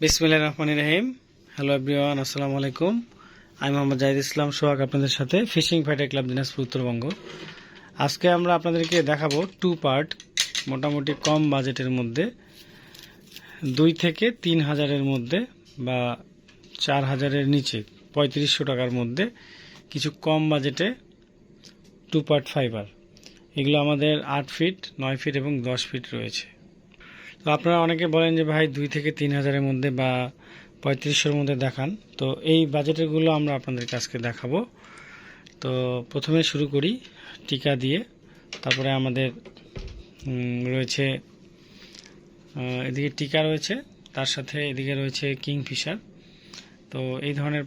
বিসমিল্লাহ রহমান রহিম। Hello everyone আসসালামু আলাইকুম। আমি মোহাম্মদ জাহিদ ইসলাম, সোহাগ আপনাদের সাথে fishing fighter club Dinajpur Uttarbanga. আজকে আমরা আপনাদেরকে দেখাবো টু পার্ট মোটামুটি কম বাজেটের মধ্যে, দুই থেকে তিন হাজারের মধ্যে বা চার হাজারের নিচে, পঁয়ত্রিশশো টাকার মধ্যে কিছু কম বাজেটে টু পার্ট ফাইবার এগুলো আমাদের আট ফিট নয় ফিট এবং দশ ফিট রয়েছে। তো আপনারা অনেকে বলেন যে ভাই দুই থেকে তিন হাজারের মধ্যে বা পঁয়ত্রিশশোর মধ্যে দেখান। তো এই বাজেটেরগুলো আমরা আপনাদের কাছকে দেখাবো। তো প্রথমে শুরু করি টিকা দিয়ে। তারপরে আমাদের রয়েছে এদিকে টিকা রয়েছে, তার সাথে এদিকে রয়েছে কিংফিশার। তো এই ধরনের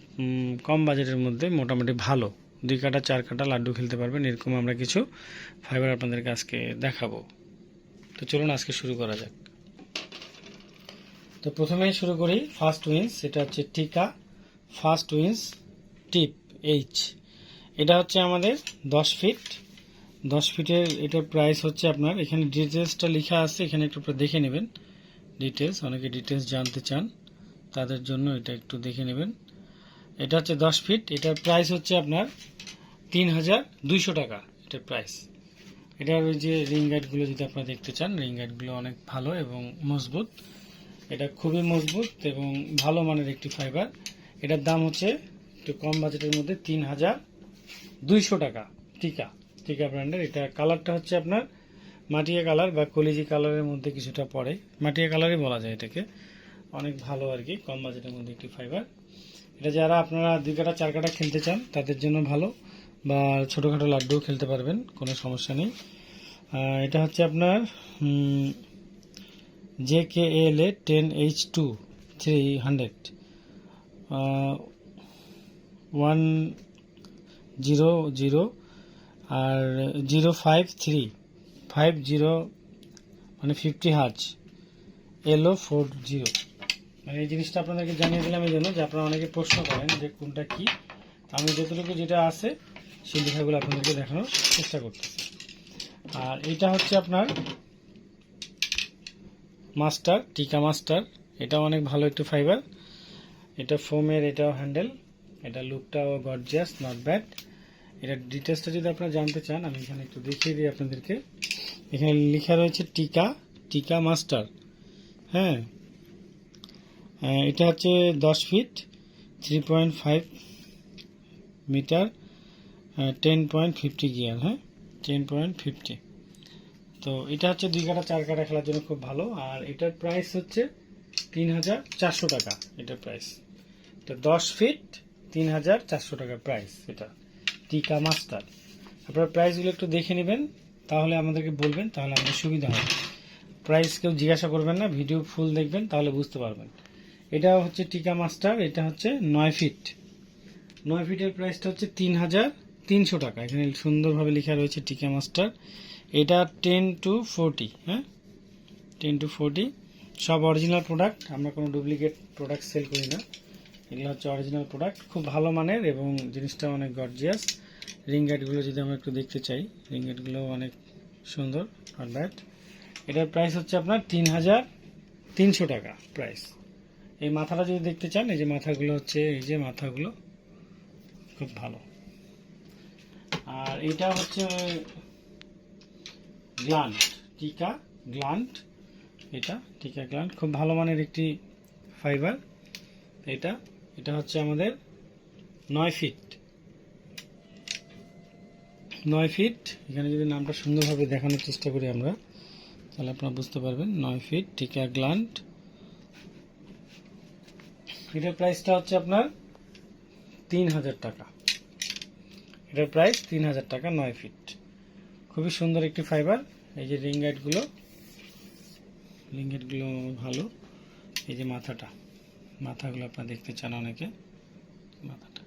কম বাজেটের মধ্যে মোটামুটি ভালো। দুই কাটা, চার কাটা লাড্ডু খেলতে পারবেন, এরকম আমরা কিছু ফাইবার আপনাদের কাছকে দেখাবো। তো চলুন আজকে শুরু করা যাক। তো প্রথমেই শুরু করি ফার্স্ট উইন্স এটা হচ্ছে টিকা ফার্স্ট উইন্স টিপ এইচ এটা হচ্ছে আমাদের দশ ফিট দশ ফিটের এটার প্রাইস হচ্ছে আপনার, এখানে ডিটেলসটা লেখা আছে, এখানে একটু দেখে নেবেন। ডিটেলস অনেকে ডিটেলস জানতে চান, তাদের জন্য এটা একটু দেখে নেবেন। এটা হচ্ছে দশ ফিট এটার প্রাইস হচ্ছে আপনার তিন হাজার দুইশো টাকা, এটার প্রাইস এটার ওই যে রিং গাইডগুলো যদি আপনারা দেখতে চান রিং গাইডগুলো অনেক ভালো এবং মজবুত। এটা খুবই মজবুত এবং ভালো মানের একটি ফাইবার এটার দাম হচ্ছে একটু কম বাজেটের মধ্যে তিন হাজার দুইশো টাকা। টিকা টিকা ব্র্যান্ডের এটা কালারটা হচ্ছে আপনার মাটিয়া কালার বা কলিজি কালারের মধ্যে কিছুটা পড়ে। মাটিয়া কালারই বলা যায় এটাকে। অনেক ভালো আর কি, কম বাজেটের মধ্যে একটি ফাইবার এটা যারা আপনারা দুই কাটা, চার কাটা খেলতে চান, তাদের জন্য ভালো। বা ছোটোখাটো লাড্ডুও খেলতে পারবেন, কোনো সমস্যা নেই। এটা হচ্ছে আপনার J K L A ten H two three hundred one zero zero R zero five three, five zero মানে ফিফটি হাজ এলো ফোর জিরো। মানে এই জিনিসটা আপনাদেরকে জানিয়ে দিলাম এই জন্য যে আপনারা অনেকে প্রশ্ন করেন যে কোনটা কি। আমি যতটুকু যেটা আছে সেই লেখাগুলো আপনাদেরকে দেখানোর চেষ্টা করতেছি। আর এটা হচ্ছে আপনার মাস্টার, টিকা মাস্টার, এটা অনেক ভালো একটি ফাইবার এটা ফোমের এটাও হ্যান্ডেল এটা লুকটাও গর্জিয়াস নট ব্যাড এটা ডিটেলসটা যদি আপনারা জানতে চান, আমি এখানে একটু দেখিয়ে দিই আপনাদেরকে। এখানে লেখা রয়েছে টিকা টিকা মাস্টার। হ্যাঁ। এটা হচ্ছে দশ feet three point five metre ten point fifty gear হ্যাঁ? টেন পয়েন্ট ফিফটি তো এটা হচ্ছে দুই কাটা চার কাটা খেলার জন্য খুব ভালো। আর এটার প্রাইস হচ্ছে তিন হাজার চারশো টাকা, এটার প্রাইস তো দশ ফিট তিন হাজার চারশো টাকা প্রাইস এটা, টিকা মাস্টার। আপনারা প্রাইসগুলো একটু দেখে নেবেন, তাহলে আমাদেরকে বলবেন, তাহলে আমাদের সুবিধা হবে। প্রাইস কেউ জিজ্ঞাসা করবেন না ভিডিও ফুল দেখবেন, তাহলে বুঝতে পারবেন। এটা হচ্ছে টিকা মাস্টার, এটা হচ্ছে নয় ফিট নয় ফিটের প্রাইসটা হচ্ছে তিন হাজার তিনশো টাকা। এখানে সুন্দরভাবে লেখা রয়েছে টিকা মাস্টার। এটা টেন টু ফোরটি হ্যাঁ? টেন টু ফোরটি সব অরিজিনাল প্রোডাক্ট আমরা কোনো ডুপ্লিকেট প্রোডাক্ট সেল করি না। এগুলো হচ্ছে অরিজিনাল প্রোডাক্ট খুব ভালো মানের এবং জিনিসটা অনেক গর্জিয়াস রিং গাইডগুলো যদি আমরা একটু দেখতে চাই রিং গাইডগুলো অনেক সুন্দর ব্যাড এটার প্রাইস হচ্ছে আপনার তিন হাজার তিনশো টাকা প্রাইস এই মাথাটা যদি দেখতে চান, এই যে মাথাগুলো হচ্ছে, এই যে মাথাগুলো, খুব ভালো। আর এটা হচ্ছে গ্লান্ট, টিকা গ্লান্ট, এটা টিকা গ্লান্ট, খুব ভালো মানের একটি ফাইবার। এটা এটা হচ্ছে আমাদের নয় ফিট। নয় ফিট, এখানে যদি নামটা সুন্দরভাবে দেখানোর চেষ্টা করি আমরা, তাহলে আপনারা বুঝতে পারবেন, নয় ফিট, টিকা গ্লান্ট। এটার প্রাইসটা হচ্ছে আপনার তিন হাজার টাকা। এটার প্রাইস তিন হাজার টাকা, নয় ফিট। খুবই সুন্দর একটি ফাইবার এই যে রিং গাইডগুলো রিং গাইডগুলো ভালো। এই যে মাথাটা। মাথাগুলো আপনারা দেখতে চান অনেকে। মাথাটা।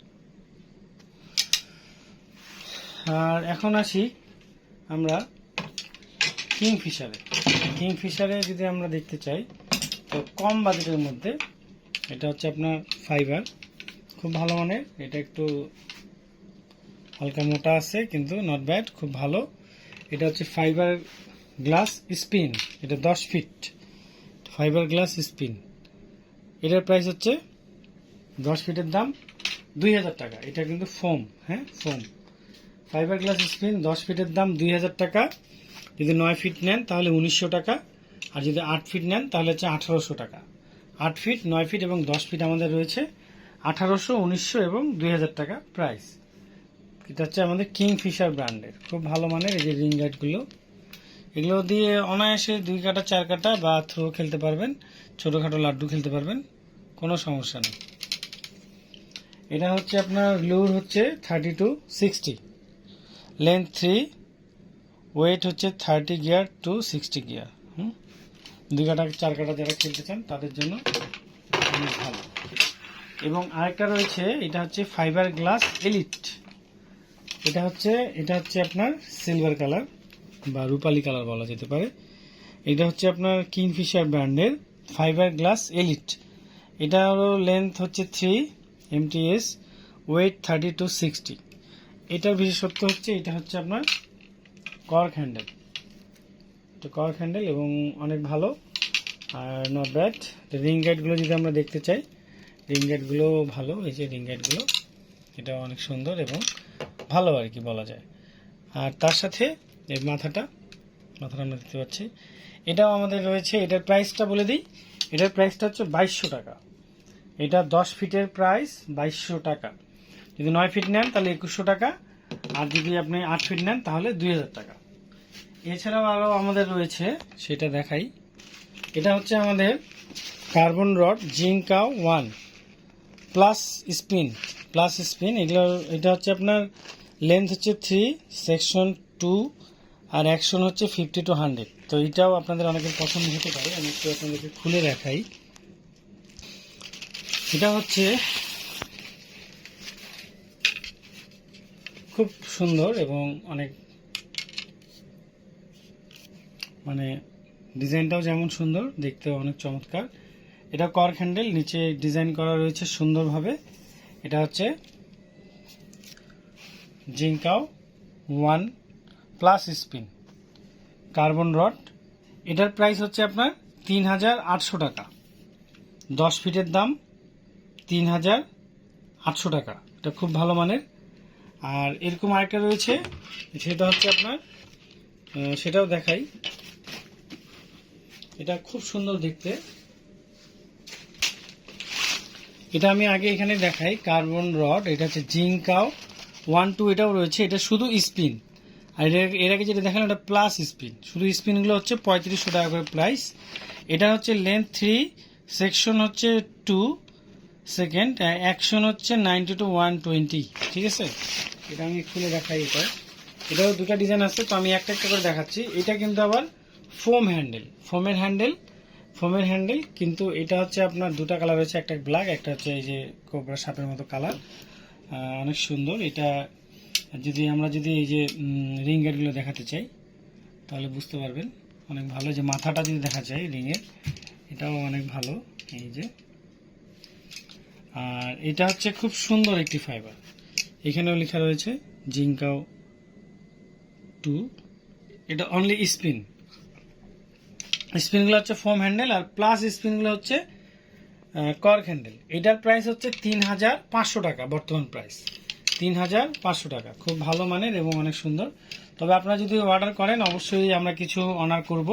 আর এখন আসি আমরা কিংফিশারে কিংফিশারে যদি আমরা দেখতে চাই, তো কম বাজেটের মধ্যে এটা হচ্ছে আপনার ফাইবার খুব ভালো মানের। এটা একটু হালকা মোটা আছে, কিন্তু নট ব্যাড খুব ভালো। এটা হচ্ছে ফাইবার গ্লাস স্পিন এটা দশ ফিট ফাইবার গ্লাস স্পিন এটার প্রাইস হচ্ছে দশ ফিটের দাম দুই হাজার টাকা। এটা কিন্তু ফোম হ্যাঁ? ফোম ফাইবার গ্লাস স্পিন দশ ফিটের দাম দুই হাজার টাকা। যদি নয় ফিট নেন, তাহলে উনিশশো টাকা। আর যদি আট ফিট নেন, তাহলে হচ্ছে আঠারোশো টাকা। আট ফিট নয় ফিট এবং দশ ফিট আমাদের রয়েছে আঠারোশো, উনিশশো এবং দুই হাজার টাকা প্রাইস এটা হচ্ছে আমাদের কিং ফিশার ব্র্যান্ডের। খুব ভালো মানের এই যে রিং লাইটগুলো এগুলো দিয়ে অনায়াসে দুই কাটা, চার কাটা বা থ্রো খেলতে পারবেন, ছোটোখাটো লাড্ডু খেলতে পারবেন, কোনো সমস্যা নেই। এটা হচ্ছে আপনার লুর হচ্ছে thirty to sixty. Length three, weight হচ্ছে thirty gear to sixty gear. হুম? দুই কাটা, চার কাটা যারা খেলতে চান, তাদের জন্য ভালো। এবং আরেকটা রয়েছে, এটা হচ্ছে ফাইবার গ্লাস এলিট। এটা হচ্ছে এটা হচ্ছে আপনার সিলভার কালার বা রূপালি কালার বলা যেতে পারে। এটা হচ্ছে আপনার কিংফিশার ব্র্যান্ডের ফাইবার গ্লাস এলিট এটা হলো লেন্থ হচ্ছে three MTS weight thirty two sixty এটার বিশেষত্ব হচ্ছে, এটা হচ্ছে আপনার কর্ক হ্যান্ডেল এটা কর্ক হ্যান্ডেল এবং অনেক ভালো। আর নট ব্যাড রিং গাইডগুলো যদি আমরা দেখতে চাই রিং গাইডগুলো ভালো। এই যে রিং গাইডগুলো এটা অনেক সুন্দর এবং ভালো আর কি বলা যায়। আর তার সাথে এর মাথাটা মাথাটা আমরা দেখতে পাচ্ছি, এটাও আমাদের রয়েছে, এটার প্রাইসটা বলে দিই। এটার প্রাইসটা হচ্ছে বাইশশো টাকা। এটা দশ ফিটের প্রাইস বাইশশো টাকা। যদি নয় ফিট নেন তাহলে একুশশো টাকা, আর যদি আপনি আট ফিট নেন তাহলে দুই হাজার টাকা। এছাড়াও আরও আমাদের রয়েছে, সেটা দেখাই। এটা হচ্ছে আমাদের carbon rod জিঙ্কাও one, plus spin plus spin. এগুলো, এটা হচ্ছে আপনার লেন্থ হচ্ছে থ্রি সেকশন টু আর অ্যাকশন হচ্ছে ফিফটি টু হান্ড্রেড তো এটাও আপনাদের অনেকের পছন্দ হতে পারে, আমি একটু আপনাদেরকে খুলে দেখাই। এটা হচ্ছে খুব সুন্দর এবং অনেক মানে ডিজাইনটাও যেমন সুন্দর, দেখতেও অনেক চমৎকার। এটা কর্ক হ্যান্ডেল, নিচে ডিজাইন করা রয়েছে সুন্দরভাবে। এটা হচ্ছে জিঙ্কাও one plus spin. Carbon rod, এটার প্রাইস হচ্ছে আপনার তিন হাজার আটশো টাকা। দশ ফিটের দাম তিন হাজার আটশো টাকা। এটা খুব ভালো মানের। আর এরকম আরেকটা রয়েছে, সেটা হচ্ছে আপনার সেটাও দেখাই। এটা খুব সুন্দর দেখতে। এটা আমি আগে এখানে দেখাই, কার্বন রড, এটা হচ্ছে জিঙ্কাও ওয়ান, টু এটাও রয়েছে, এটা শুধু স্পিন। আর এর- আগে যেটা দেখালাম, এটা প্লাস স্পিন শুধু স্পিনগুলো হচ্ছে পঁয়ত্রিশশো টাকা করে প্রাইস এটা হচ্ছে লেন্থ থ্রি সেকশন হচ্ছে টু সেকেন্ড অ্যাকশন হচ্ছে নাইনটি টু ওয়ান টোয়েন্টি ঠিক আছে? এটা আমি খুলে দেখাই এটা এটাও দুটা ডিজাইন আছে, তো আমি একটা একটা করে দেখাচ্ছি। এটা কিন্তু আবার ফোম হ্যান্ডেল ফোমের হ্যান্ডেল ফোমের হ্যান্ডেল কিন্তু এটা হচ্ছে আপনার দুটো কালার রয়েছে, একটা ব্ল্যাক একটা হচ্ছে এই যে কোবরা সাপের মতো কালার অনেক সুন্দর। এটা যদি আমরা যদি এই যে রিং গেটগুলো দেখাতে চাই, তাহলে বুঝতে পারবেন অনেক ভালো। যে মাথাটা যদি দেখা যায় রিংয়ের এটাও অনেক ভালো। এই যে। আর এটা হচ্ছে খুব সুন্দর একটি ফাইবার এখানেও লেখা রয়েছে জিঙ্কাও টু এটা অনলি স্পিন স্পিনগুলো হচ্ছে ফোম হ্যান্ডেল আর প্লাস স্পিনগুলো হচ্ছে কর্ক হ্যান্ডেল এটার প্রাইস হচ্ছে তিন হাজার পাঁচশো টাকা, বর্তমান প্রাইস তিন হাজার পাঁচশো টাকা। খুব ভালো মানের এবং অনেক সুন্দর। তবে আপনারা যদি অর্ডার করেন, অবশ্যই আমরা কিছু অনার করব।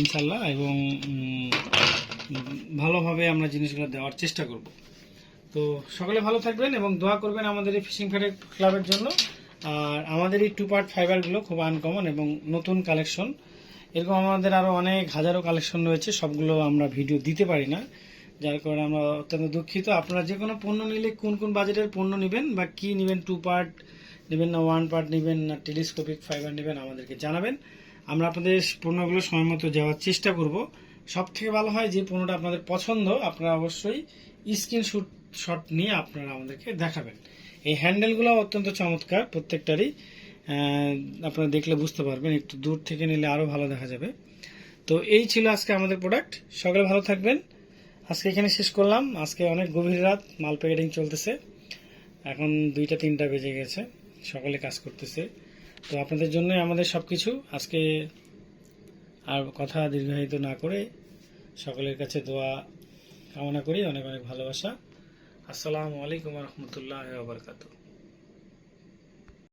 ইনশাল্লাহ এবং ভালোভাবে আমরা জিনিসগুলো দেওয়ার চেষ্টা করব। তো সকলে ভালো থাকবেন এবং দোয়া করবেন আমাদের এই ফিশিং ফেডের ক্লাবের জন্য। আর আমাদের এই টু পার্ট ফাইবারগুলো খুব আনকমন এবং নতুন কালেকশন এরকম আমাদের আরও অনেক হাজারো কালেকশন রয়েছে, সবগুলো আমরা ভিডিও দিতে পারি না। যার কারণে আমরা অত্যন্ত দুঃখিত। আপনারা যে কোনো পণ্য নিলে কোন কোন বাজেটের পণ্য নেবেন বা কি নেবেন টু পার্ট নেবেন না ওয়ান পার্ট নেবেন না টেলিস্কোপিক ফাইবার নেবেন, আমাদেরকে জানাবেন। আমরা আপনাদের পণ্যগুলো সময় মতো যাওয়ার চেষ্টা করব। সব থেকে ভালো হয় যে পণ্যটা আপনাদের পছন্দ, আপনারা অবশ্যই স্ক্রিনশুট শট নিয়ে আপনারা আমাদেরকে দেখাবেন। এই হ্যান্ডেলগুলো অত্যন্ত চমৎকার, প্রত্যেকটারই আপনারা দেখলে বুঝতে পারবেন, একটু দূর থেকে নিলে আরও ভালো দেখা যাবে। তো এই ছিল আজকে আমাদের প্রোডাক্ট সকলে ভালো থাকবেন। আজকে এখানে শেষ করলাম। আজকে অনেক গভীর রাত, মাল প্যাকেটিং চলতেছে। এখন দুইটা, তিনটা বেজে গেছে। সকলে কাজ করতেছে। তো আপনাদের জন্য আমাদের সব কিছু আজকে আর কথা দীর্ঘায়িত না করে সকলের কাছে দোয়া কামনা করি। অনেক অনেক ভালোবাসা। আসসালামু আলাইকুম রহমতুল্লাহ বারকাতু